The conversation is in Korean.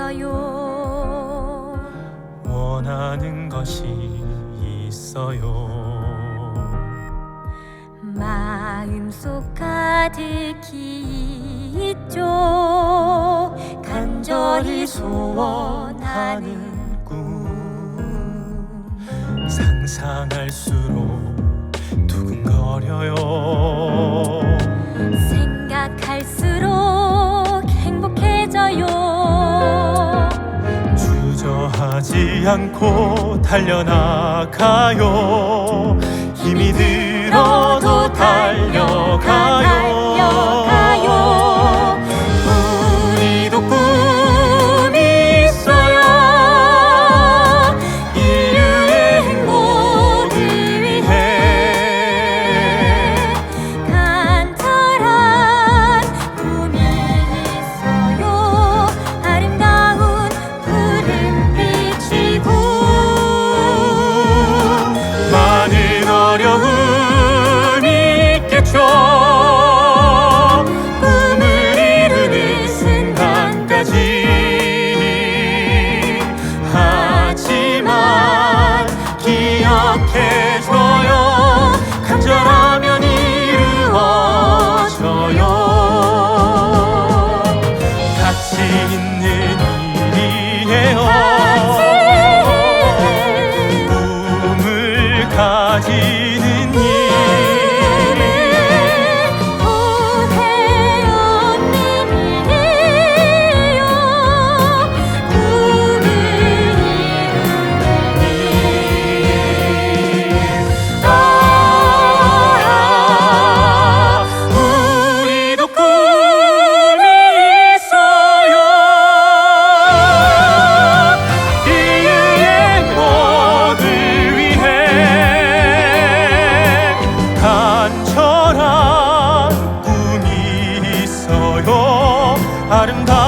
있어요. 원하는 것이 있어요. 마음속 가득히 있죠. 간절히 소원하는 꿈 상상할수록 두근거려요 않고 달려나가요 아름다운